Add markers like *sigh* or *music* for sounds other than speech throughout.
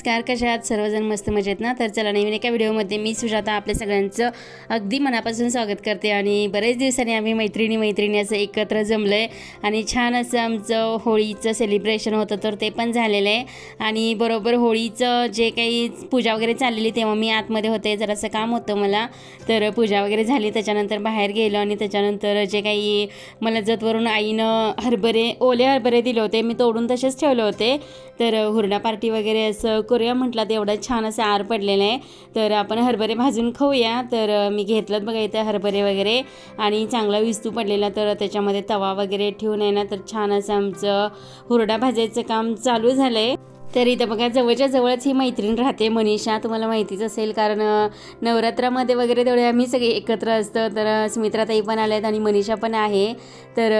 नमस्कार कशा आहात? सर्वजण मस्त मजेत ना? तर चला नवीन एका व्हिडिओमध्ये मी सुजाता आपल्या सगळ्यांचं अगदी मनापासून स्वागत करते आणि बरेच दिवसांनी आम्ही मैत्रिणी मैत्रिणी असं एकत्र जमलं आहे आणि छान असं आमचं होळीचं सेलिब्रेशन होतं तर ते पण झालेलं आहे. आणि बरोबर होळीचं जे काही पूजा वगैरे चाललेली तेव्हा मी आतमध्ये होते जरासं काम होतं मला. तर पूजा वगैरे झाली त्याच्यानंतर बाहेर गेलो आणि त्याच्यानंतर जे काही मला जतवरून आईनं हरभरे ओले हरभरे दिले होते मी तोडून तसेच ठेवले होते. तर हुरडा पार्टी वगैरे असं करूया म्हटलं तर एवढं छान असं आर पडलेलं आहे. तर आपण हरभरे भाजून खाऊया. तर मी घेतलं बघा इथं हरभरे वगैरे. आणि चांगला विस्तू पडलेला तर त्याच्यामध्ये तवा वगैरे ठेवून आहे ना तर छान असं आमचं हुरडा भाजायचं काम चालू झालं आहे तर इथं बघा जवळच्या जवळच ही मैत्रीण राहते मनीषा. तुम्हाला माहितीच असेल कारण नवरात्रामध्ये वगैरे तेवढे आम्ही सगळे एकत्र असतो. तर सुमित्राताई पण आल्या आहेत आणि मनीषा पण आहे. तर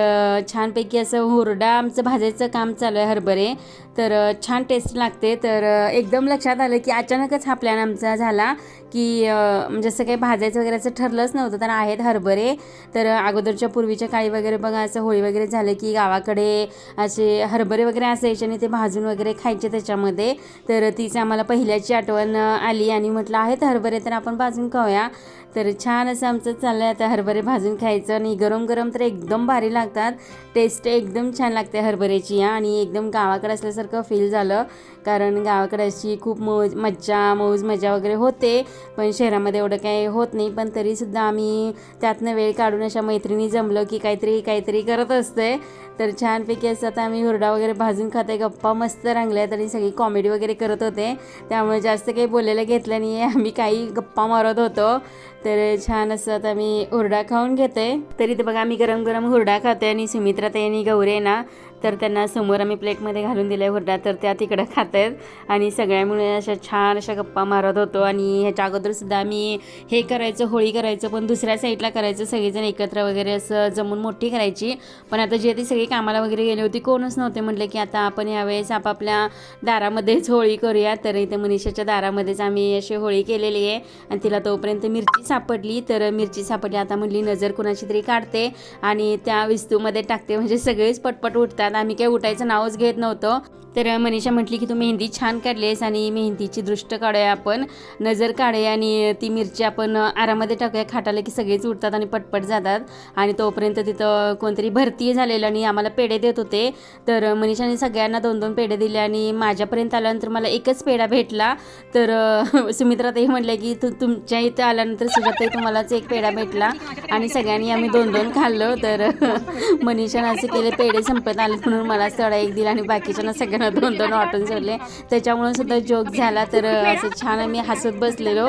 छानपैकी असं हुरडा आमचं भाजायचं काम चालू आहे हरभरे. तर छान टेस्ट लागते. तर एकदम लक्षात आलं की अचानकच हा प्लॅन आमचा झाला की म्हणजे असं काही भाजायचं वगैरे असं ठरलंच नव्हतं. तर आहेत हरभरे. तर अगोदरच्या पूर्वीच्या काळी वगैरे बघा असं होळी वगैरे झालं की गावाकडे असे हरभरे वगैरे असायचे आणि ते भाजून वगैरे खायचे त्याच्यामध्ये. तर तीच आम्हाला पहिल्याची आठवण आली आणि म्हटलं आहेत हरभरे तर आपण भाजून खाऊया. तर छान असं आमचं चाललं आहे आता हरभरे भाजून खायचं आणि गरम गरम तर एकदम भारी लागतात. टेस्ट एकदम छान लागते हरभऱ्याची. या आणि एकदम गावाकडे असल्यासारखं फील झालं. कारण गावाकडे अशी खूप मौज मज्जा मौज मजा वगैरे होते. पण शहरामध्ये एवढं काही होत नाही. पण तरीसुद्धा आम्ही त्यातनं वेळ काढून अशा मैत्रिणी जमलं की काहीतरी काहीतरी करत असते तर छानपैकी असं आता आम्ही हुरडा वगैरे भाजून खाते गप्पा मस्त रंगल्यात आणि सगळी कॉमेडी वगैरे करत होते. त्यामुळे जास्त काही बोलायला घेतलं नाही आहे आम्ही काही गप्पा मारत होतो. तर छान असं आता मी हुरडा खाऊन घेते तरी तर बघा आम्ही गरम गरम हुरडा खाते आणि सुमित्रा ताई आणि ना तर त्यांना समोर आम्ही प्लेटमध्ये घालून दिलं आहे हुरडा तर त्या तिकडं खात आहेत आणि सगळ्यामुळे अशा छान अशा गप्पा मारत होतो. आणि ह्याच्या अगोदरसुद्धा आम्ही हे करायचं होळी करायचं पण दुसऱ्या साईडला करायचं. सगळेजण एकत्र वगैरे असं जमून मोठी करायची. पण आता जे ती सगळी कामाला वगैरे गेली होती कोणच नव्हते म्हटले की आता आपण यावेळेस आपापल्या दारामध्येच होळी करूया. तर इथे मनीषाच्या दारामध्येच आम्ही अशी होळी केलेली आहे. आणि तिला तोपर्यंत मिरची सापडली. तर मिरची सापडली. आता म्हटली नजर कुणाची तरी काढते. आणि त्या विस्तूमध्ये टाकते. म्हणजे सगळेच पटपट उठतात. आम्ही काही उठायचं नावच घेत नव्हतं. तर मनीषा म्हटली की तू मेहंदी छान काढलीस आणि मेहंदीची दृष्ट काढूया आपण. नजर काढूया आणि ती मिरची आपण आरामध्ये टाकूया. खाटाला की सगळेच उठतात आणि पटपट जातात. आणि तोपर्यंत तिथं कोणतरी भरती झालेलं आणि आम्हाला पेढे देत होते. तर मनीषाने सगळ्यांना दोन दोन पेढे दिले आणि माझ्यापर्यंत आल्यानंतर मला एकच पेढा भेटला. तर अ, *laughs* सुमित्राताई म्हटल्या की तू तुमच्या इथं आल्यानंतर सुजाताई तुम्हालाच एक पेढा भेटला. आणि सगळ्यांनी आम्ही दोन दोन खाल्लं. तर *laughs* मनीषानं असे केले पेढे संपत आले. म्हणून मला सडा एक दिला आणि बाकीच्यांना सगळ्यांना दोन दोन वाटून सोडले. त्याच्यामुळे सुद्धा जोक झाला तर असं छान आम्ही हसत बसलेलो.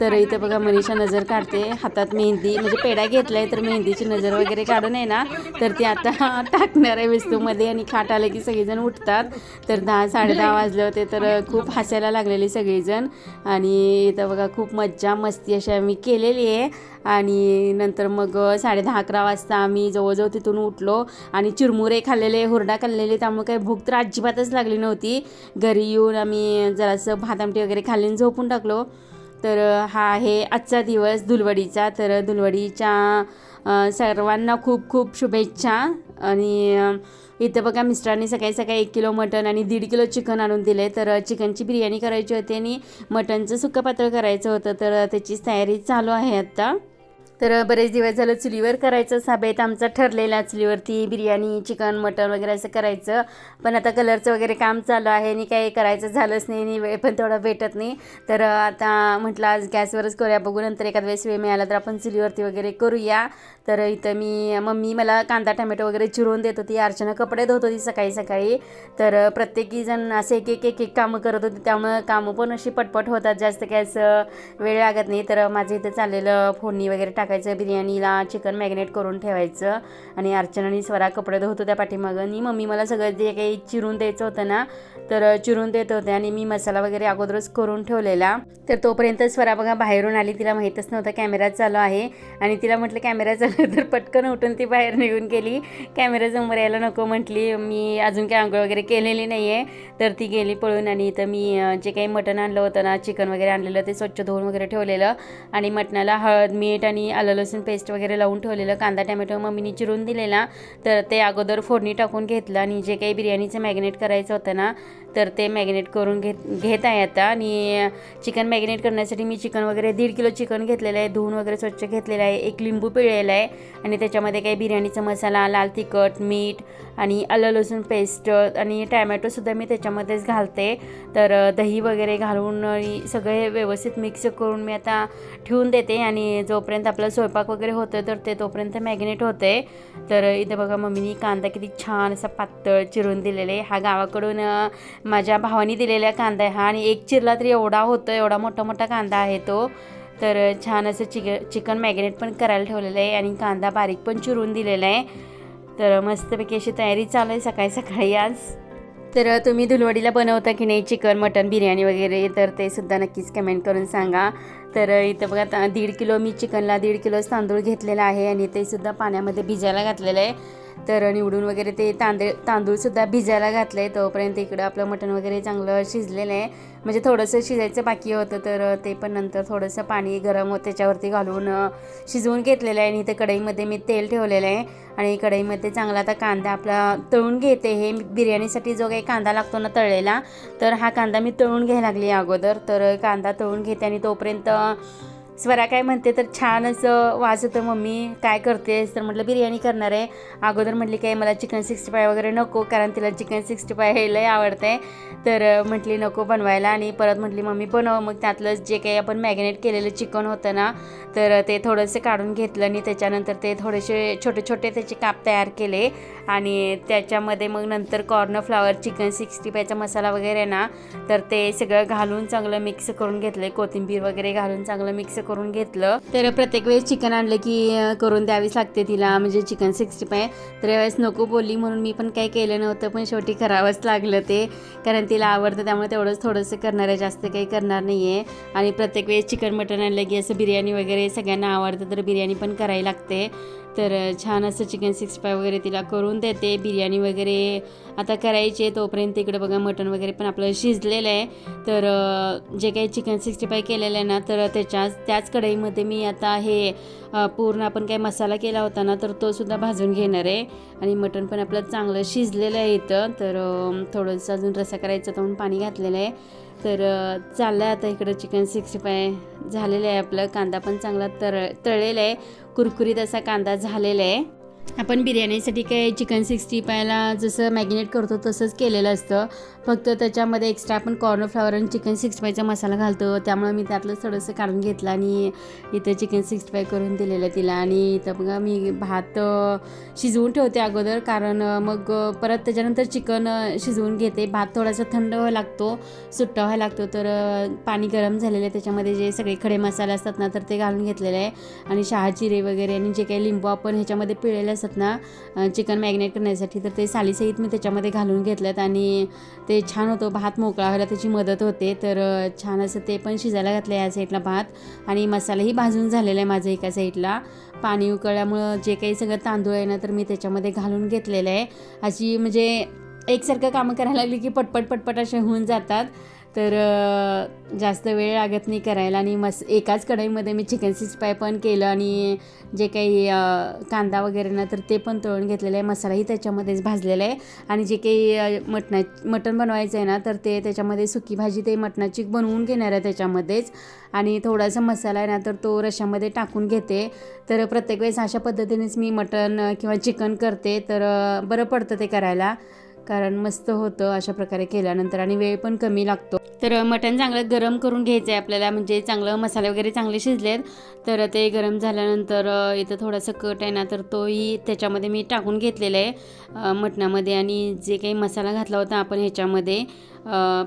तर इथं बघा मनीषा नजर काढते हातात मेहंदी म्हणजे पेढा घेतलाय तर मेहंदीची नजर वगैरे काढून आहे ना तर ती आता *laughs* टाकणार आहे वस्तूमध्ये आणि खाट आलं की सगळेजण उठतात. तर दहा साडे दहा वाजले होते तर खूप हसायला लागलेले सगळेजण. आणि इथं बघा खूप मज्जा मस्ती अशी आम्ही केलेली आहे. आणि नंतर मग साडे दहा अकरा वाजता आम्ही जवळजवळ तिथून उठलो आणि चिरमुरे खाल्लेले हुरडा खाल्लेले त्यामुळे काही भूक तर अजिबातच लागली नव्हती. घरी येऊन आम्ही जरासं भात आमटी वगैरे खाल्ली आणि झोपून टाकलो. तर हा आहे आजचा दिवस धुलवडीचा. तर धुलवडीच्या सर्वांना खूप खूप शुभेच्छा आणि इथं बघा मिस्टरांनी सकाळी सकाळी एक किलो मटण आणि दीड किलो चिकन आणून दिले. तर चिकनची बिर्याणी करायची होती आणि मटणचं सुक्कं पातळ करायचं होतं. तर त्याचीच तयारी चालू आहे आत्ता तर बरेच दिवस झालं चुलीवर करायचं साबेत आमचा ठरलेला चुलीवरती बिर्याणी चिकन मटन वगैरे असं करायचं. पण आता कलरचं वगैरे काम चालू आहे आणि काही करायचं झालंच नाही आणि वेळ पण तेवढा भेटत नाही. तर आता म्हटलं आज गॅसवरच करूया बघू नंतर एखाद वेळेस वेळ मिळाला तर आपण चुलीवरती वगैरे करूया. तर इथं मी मम्मी मला कांदा टमॅटो वगैरे चिरून देत होती अर्चना कपडे धुत होती सकाळी सकाळी. तर प्रत्येकी जण असे एक एक एक एक कामं करत होते त्यामुळं कामं पण अशी पटपट होतात जास्त काय असं वेळ लागत नाही. तर माझं इथं चाललेलं फोडणी वगैरे टाक टाकायचं बिर्याणीला चिकन मॅग्नेट करून ठेवायचं आणि अर्चनानी स्वरा कपडे धुत होत्या पाठीमागं. आणि मम्मी मला सगळं जे काही चिरून द्यायचं होतं ना तर चिरून देत होते आणि मी मसाला वगैरे अगोदरच करून ठेवलेला. तर तोपर्यंत स्वरा बघा बाहेरून आली तिला माहीतच नव्हतं कॅमेरा चालू आहे. आणि तिला म्हटलं कॅमेरा चालू तर पटकन उठून ती बाहेर निघून गेली. कॅमेऱ्यासमोर यायला नको म्हटली. मी अजून काही आंघोळ वगैरे केलेली नाही आहे तर ती गेली पळून आणि इथं मी जे काही मटण आणलं होतं ना चिकन वगैरे आणलेलं ते स्वच्छ धुवून वगैरे ठेवलेलं. आणि मटणाला हळद मीठ आणि आलं लसूण पेस्ट वगैरे लावून ठेवलेलं कांदा टॅमॅटो मम्मीने चिरून दिलेला. तर ते अगोदर फोडणी टाकून घेतलं आणि जे काही बिर्याणीचं मॅग्नेट करायचं होतं ना तर ते मॅग्नेट करून घेत घेत आहे आता. आणि चिकन मॅग्नेट करण्यासाठी मी चिकन वगैरे दीड किलो चिकन घेतलेलं आहे. धुवून वगैरे स्वच्छ घेतलेलं आहे. एक लिंबू पिळलेला आहे. आणि त्याच्यामध्ये काही बिर्याणीचा मसाला लाल तिखट मीठ आणि आलं लसूण पेस्ट आणि टॅमॅटोसुद्धा मी त्याच्यामध्येच घालते. तर दही वगैरे घालून सगळे व्यवस्थित मिक्स करून मी आता ठेवून देते. आणि जोपर्यंत आपला स्वयंपाक वगैरे होतं तर ते तोपर्यंत मॅग्नेट होते. तर इथे बघा मम्मीनी कांदा किती छान असा पातळ चिरून दिलेले हा गावाकडून माझ्या भावानी दिलेला कांदा आहे हा आणि एक चिरला तरी एवढा होतो एवढा मोठा मोठा कांदा आहे तो. तर छान असं चिक चिकन मॅग्नेट पण करायला ठेवलेलं आहे आणि कांदा बारीक पण चिरून दिलेला आहे. तर मस्तपैकी अशी तयारी चालू आहे सकाळी सकाळी आज. तर तुम्ही धुलवडीला बनवता की नाही चिकन मटन बिर्याणी वगैरे तर ते सुद्धा नक्कीच कमेंट करून सांगा. तर इथं बघा दीड किलो मी चिकनला दीड किलोच तांदूळ घेतलेला आहे आणि ते सुद्धा पाण्यामध्ये भिजायला घातलेलं आहे. तर निवडून वगैरे ते तांदळ तांदूळसुद्धा भिजायला घातलं आहे तोपर्यंत इकडं आपलं मटण वगैरे चांगलं शिजलेलं आहे. म्हणजे थोडंसं शिजायचं बाकी होतं तर ते पण नंतर थोडंसं पाणी गरम होत त्याच्यावरती घालून शिजवून घेतलेलं आहे. आणि इथं कढईमध्ये मी तेल ठेवलेलं आहे. आणि कढईमध्ये चांगला आता कांदा आपला तळून घेते हे. बिर्याणीसाठी जो काही कांदा लागतो ना तळलेला तर हा कांदा मी तळून घ्यायला लागली अगोदर. तर कांदा तळून घेते आणि तोपर्यंत स्वरा काय म्हणते तर छान असं वाज होतं मम्मी. काय करतेस? तर म्हटलं बिर्याणी करणार आहे. अगोदर म्हटली काय मला चिकन सिक्स्टी फाय वगैरे नको कारण तिला चिकन सिक्स्टी फाय हे लय आवडतंय. तर म्हटली नको बनवायला. आणि परत म्हटली मम्मी बनव. मग त्यातलं जे काही आपण मॅगिनेट केलेलं चिकन होतं ना तर ते थोडंसं काढून घेतलं आणि त्याच्यानंतर ते थोडेसे छोटे छोटे त्याचे काप तयार केले. आणि त्याच्यामध्ये मग नंतर कॉर्नफ्लावर चिकन सिक्स्टी फायचा मसाला वगैरे ना तर ते सगळं घालून चांगलं मिक्स करून घेतलं कोथिंबीर वगैरे घालून चांगलं मिक्स करून घेतलं. तर प्रत्येक वेळेस चिकन आणलं की करून द्यावीच लागते तिला म्हणजे चिकन सिक्स्टी फाय तर यावेळेस नको बोलली म्हणून मी पण काही केलं नव्हतं पण शेवटी करावंच लागलं ते. कारण तिला आवडतं त्यामुळे तेवढंच थोडंसं करणार आहे जास्त काही करणार नाही आहे आणि प्रत्येक वेळेस चिकन मटन आणलं की असं बिर्याणी वगैरे सगळ्यांना आवडतं तर बिर्याणी पण करायला लागते. तर छान असं चिकन सिक्स्टी फाय वगैरे तिला करून देते. बिर्याणी वगैरे आता करायची आहे तोपर्यंत इकडे बघा मटण वगैरे पण आपलं शिजलेलं आहे. तर जे काही चिकन सिक्स्टी फाय केलेलं आहे ना तर त्याच्याच त्याच कढईमध्ये मी आता हे पूर्ण आपण काही मसाला केला होता ना तर तो सुद्धा भाजून घेणार आहे. आणि मटण पण आपलं चांगलं शिजलेलं आहे इथं. तर थोडंसं अजून रसा करायचं तर म्हणून पाणी घातलेलं आहे. तर चाललं आहे आता इकडं चिकन सिक्स्टी फाय झालेलं आहे आपलं. कांदा पण चांगला तळ तळलेला आहे. कुरकुरीत असा कांदा झालेला आहे. आपण बिर्याणीसाठी काय चिकन सिक्स्टी फायला जसं मॅगिनेट करतो तसंच केलेलं असतं. फक्त त्याच्यामध्ये एक्स्ट्रा आपण कॉर्नफ्लॉवर आणि चिकन सिक्स्टी फायचा मसाला घालतो. त्यामुळे मी त्यातलं थोडंसं काढून घेतलं आणि इथं चिकन सिक्स्टी फाय करून दिलेलं तिला. आणि इथं बघा मी भात शिजवून ठेवते अगोदर. कारण मग परत त्याच्यानंतर चिकन शिजवून घेते. भात थोडासा थंड व्हायला लागतो सुट्टा व्हायला लागतो. तर पाणी गरम झालेलं आहे. त्याच्यामध्ये जे सगळे खडे मसाले असतात ना तर ते घालून घेतलेले आहे. आणि शहा जिरे वगैरे आणि जे काही लिंबू आपण ह्याच्यामध्ये पिळलेले असतात ना चिकन मॅग्नेट करण्यासाठी तर ते सालीसहित मी त्याच्यामध्ये घालून घेतल्यात आणि ते छान होतं. भात मोकळा व्हायला त्याची मदत होते. तर छान असं ते पण शिजायला घातलं आहे या साईडला भात. आणि मसालाही भाजून झालेला आहे माझं एका साईडला पाणी उकळल्यामुळं जे काही सगळं तांदूळ आहे ना तर मी त्याच्यामध्ये घालून घेतलेलं आहे. अशी म्हणजे एकसारखं कामं करायला लागली की पटपट पटपट असे होऊन जातात. तर जास्त वेळ लागत नाही करायला आणि मस एकाच कढईमध्ये मी चिकन सिक्स पाय पण केलं आणि जे काही कांदा वगैरे ना तर ते पण तळून घेतलेलं आहे. मसालाही त्याच्यामध्येच भाजलेला आहे. आणि जे काही मटना मटणा मटण बनवायचं आहे ना तर ते त्याच्यामध्ये सुकी भाजी ते मटणाची बनवून घेणार आहे त्याच्यामध्येच. आणि थोडासा मसाला आहे ना तर तो रशामध्ये टाकून घेते. तर प्रत्येक वेळेस अशा पद्धतीनेच मी मटण किंवा चिकन करते. तर बरं पडतं ते करायला. कारण मस्त होतं अशा प्रकारे केल्यानंतर आणि वेळ पण कमी लागतो. तर मटण चांगलं गरम करून घ्यायचं आहे आपल्याला म्हणजे चांगलं मसाले वगैरे चांगले शिजलेत. तर ते गरम झाल्यानंतर इथं थोडासा कट आहे ना तर तोही त्याच्यामध्ये मी टाकून घेतलेला आहे मटणामध्ये. आणि जे काही मसाला घातला होता आपण ह्याच्यामध्ये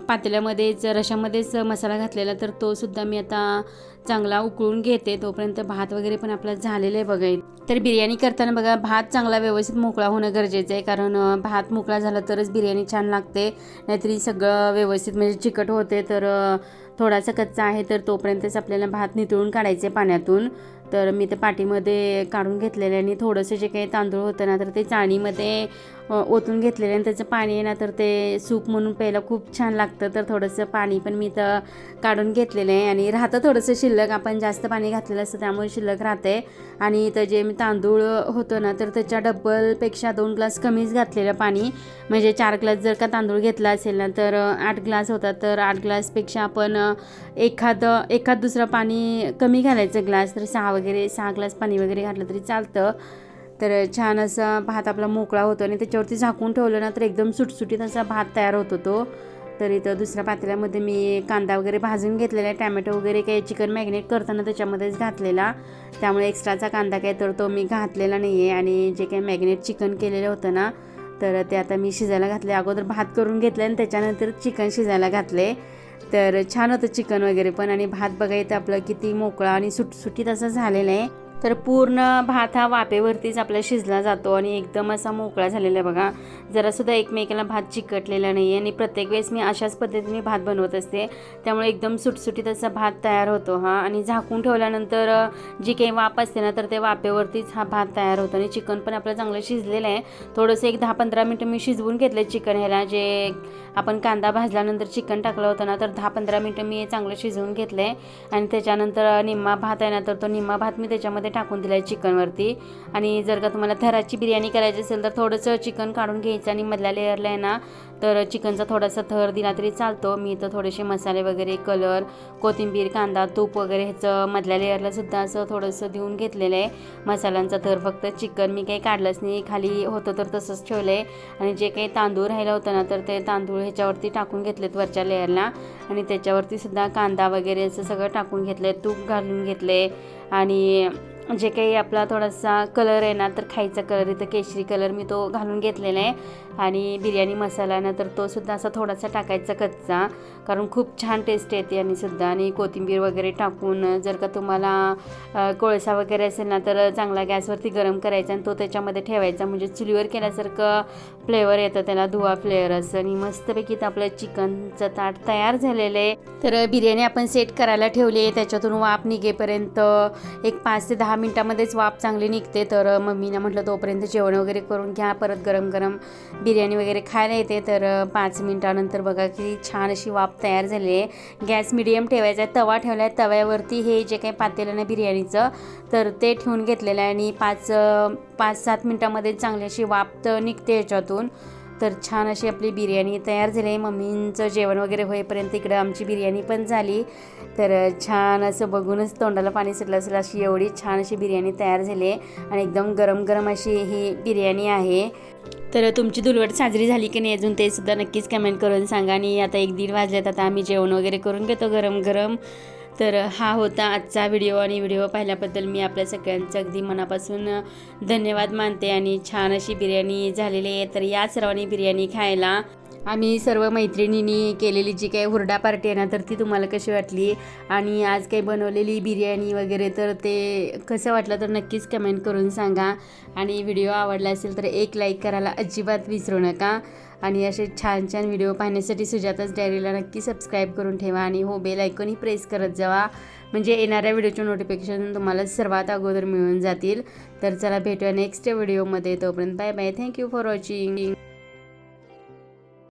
पातेल्यामध्येच रशामध्येच मसाला घातलेला तर तोसुद्धा मी आता चांगला उकळून घेते तोपर्यंत भात वगैरे पण आपला झालेलं आहे बघा तर बिर्याणी करताना बघा भात चांगला व्यवस्थित मोकळा होणं गरजेचं आहे. कारण भात मोकळा झाला तरच बिर्याणी छान लागते. नाहीतरी सगळं व्यवस्थित म्हणजे चिकट होते तर थोडासा कच्चा आहे तर तोपर्यंतच आपल्याला भात नितळून काढायचे पाण्यातून. तर मी ते पाठीमध्ये काढून घेतलेले आणि थोडंसं जे काही तांदूळ होतं ना तर ते चाळणीमध्ये ओतून घेतलेले आणि त्याचं पाणी आहे ना तर ते सूप म्हणून प्यायला खूप छान लागतं. तर थोडंसं पाणी पण मी तर काढून घेतलेलं आहे. आणि राहतं थोडंसं शिल्लक. आपण जास्त पाणी घातलेलं असतं त्यामुळे शिल्लक राहते आणि इथं जे मी तांदूळ होतं ना तर त्याच्या डब्बलपेक्षा दोन ग्लास कमीच घातलेलं पाणी. म्हणजे चार ग्लास जर का तांदूळ घेतला असेल ना तर आठ ग्लास होता तर आठ ग्लासपेक्षा आपण एखादं एखाद दुसरं पाणी कमी घालायचं ग्लास. तर सहा वगैरे सहा ग्लास पाणी वगैरे घातलं तरी चालतं. तर छान असा भात आपला मोकळा होतो आणि त्याच्यावरती झाकून ठेवलं ना तर एकदम सुटसुटीत असा भात तयार होतो तो तर इथं दुसऱ्या पातेल्यामध्ये मी कांदा वगैरे भाजून घेतलेला आहे. टॅमॅटो वगैरे काही चिकन मॅग्नेट करताना त्याच्यामध्येच घातलेला. त्यामुळे एक्स्ट्राचा कांदा काय तर तो मी घातलेला नाही आहे आणि जे काही मॅग्नेट चिकन केलेलं होतं ना तर ते आता मी शिजायला घातले अगोदर भात करून घेतले आणि त्याच्यानंतर चिकन शिजायला घातले तर छान होतं चिकन वगैरे पण आणि भात बघा इथं आपलं किती मोकळा आणि सुटसुटीत असं झालेलं आहे. तर पूर्ण भात हा वाफेवरतीच आपला शिजला जातो आणि एकदम असा मोकळा झालेला आहे बघा. जरासुद्धा एकमेकाला भात चिकटलेला नाही आहे आणि प्रत्येक वेळेस मी अशाच पद्धतीने भात बनवत असते. त्यामुळे एकदम सुटसुटीत असा भात तयार होतो हा. आणि झाकून ठेवल्यानंतर जी काही वाफ असते ना तर ते वाफेवरतीच हा भात तयार होतो. आणि चिकन पण आपलं चांगलं शिजलेलं आहे. थोडंसं एक दहा पंधरा मिनटं मी शिजवून घेतलं चिकन ह्याला. जे आपण कांदा भाजल्यानंतर चिकन टाकलं होतं ना तर दहा पंधरा मिनटं मी चांगलं शिजवून घेतलं आहे आणि त्याच्यानंतर निम्मा भात आहे ना तर तो निम्मा भात मी त्याच्यामध्ये टाकून दिलं आहे चिकनवरती. आणि जर का तुम्हाला थराची बिर्याणी करायची असेल तर थोडंसं चिकन काढून घ्यायचं आणि मधल्या लेअरला आहे ना तर चिकनचा थोडासा थर दिला तरी चालतो. मी तर थोडेसे मसाले वगैरे कलर कोथिंबीर कांदा तूप वगैरे ह्याचं मधल्या लेअरला सुद्धा असं थोडंसं देऊन घेतलेलं आहे. मसाल्यांचा थर फक्त चिकन मी काही काढलंच नाही. खाली होतं तर तसंच ठेवलं आहे आणि जे काही तांदूळ राहिलं होतं ना तर ते तांदूळ ह्याच्यावरती टाकून घेतलेत वरच्या लेअरला आणि त्याच्यावरती सुद्धा कांदा वगैरे असं सगळं टाकून घेतलं आहे तूप घालून घेतले आणि जे काही आपला थोडासा कलर आहे ना तर खायचा कलर इथं केशरी कलर मी तो घालून घेतलेला आहे. आणि बिर्याणी मसाला ना तर तो सुद्धा असा थोडासा टाकायचा कच्चा कारण खूप छान टेस्ट येते आणि सुद्धा. आणि कोथिंबीर वगैरे टाकून जर का तुम्हाला कोळसा वगैरे असेल ना तर चांगला गॅसवरती गरम करायचा आणि तो त्याच्यामध्ये ठेवायचा. म्हणजे चुलीवर केल्यासारखं फ्लेवर येतं त्याला धुवा फ्लेवर असं. आणि मस्तपैकी आपलं चिकनचं ताट तयार झालेलं आहे. तर बिर्याणी आपण सेट करायला ठेवली आहे. त्याच्यातून वाफ निघेपर्यंत एक पाच ते दहा मिनटामध्येच वाफ चांगली निघते तर मम्मीनं म्हटलं तोपर्यंत जेवण वगैरे करून घ्या परत गरम गरम बिर्याणी वगैरे खायला येते. तर पाच मिनटानंतर बघा की छान अशी वाफ तयार झाली आहे. गॅस मिडियम ठेवायचा आहे तवा ठेवला आहे. तव्यावरती हे जे काही पातेलं ना बिर्याणीचं तर ते ठेवून घेतलेलं आहे. आणि पाच पाच सात मिनटामध्ये चांगली अशी वाफ तर निघते याच्यातून. तर छान अशी आपली बिर्याणी तयार झाली आहे. मम्मींचं जेवण वगैरे होईपर्यंत इकडं आमची बिर्याणी पण झाली. तर छान असं बघूनच तोंडाला पाणी सुटलं असेल. अशी एवढी छान अशी बिर्याणी तयार झाली आहे आणि एकदम गरम गरम अशी ही बिर्याणी आहे. तर तुमची दुलवट साजरी झाली की नाही अजून ते सुद्धा नक्कीच कमेंट करून सांगा. आणि आता एक दीड वाजल्यात आता आम्ही जेवण वगैरे करून घेतो गरम गरम. तर हा होता आजचा व्हिडिओ आणि व्हिडिओ पाहिल्याबद्दल मी आपल्या सगळ्यांचं अगदी मनापासून धन्यवाद मानते. आणि छान अशी बिर्याणी झालेली आहे. तर या सर्वांनी बिर्याणी खायला आम्ही सर्व मैत्रिणींनी केलेली जी काही हुरडा पार्टी आहे ना तर ती तुम्हाला कशी वाटली? आणि आज काही बनवलेली बिर्याणी वगैरे तर ते कसं वाटलं? तर नक्कीच कमेंट करून सांगा. आणि व्हिडिओ आवडला असेल तर एक लाईक करायला अजिबात विसरू नका. आणि असे छान छान व्हिडिओ पाहण्यासाठी सुजाताच डायरीला नक्की सबस्क्राईब करून ठेवा आणि हो बेल ऐकूनही प्रेस करत जावा. म्हणजे येणाऱ्या व्हिडिओचे नोटिफिकेशन तुम्हाला सर्वात अगोदर मिळून जातील. तर चला भेटूया नेक्स्ट व्हिडिओमध्ये तोपर्यंत bye bye thank you for watching